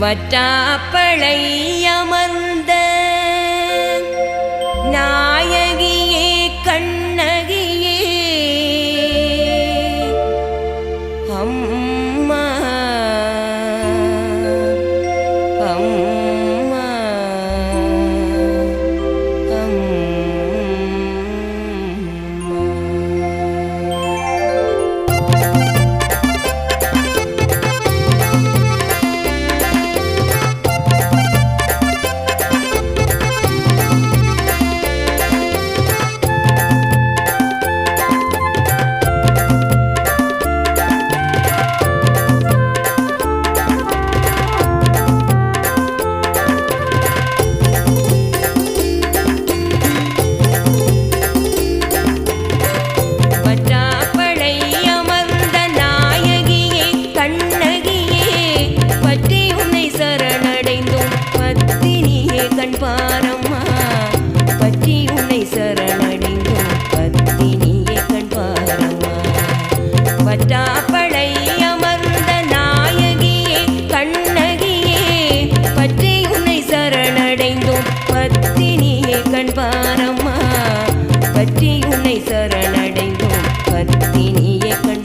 வற்றாப்பழை அமர்ந்த நான் பற்றி உன்னை சரணடைந்தோம் பத்தினியே கண் பாரம்மா அமர்ந்த நாயகியே கண்ணகியே பற்றி உன்னை சரணடைந்தோம். பத்தினியே கண்பாரம்மா பற்றி உன்னை சரணடைந்தோம். பத்தினியே கண்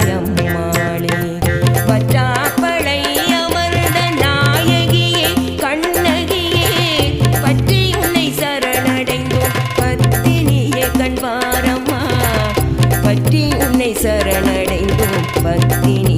Sardini.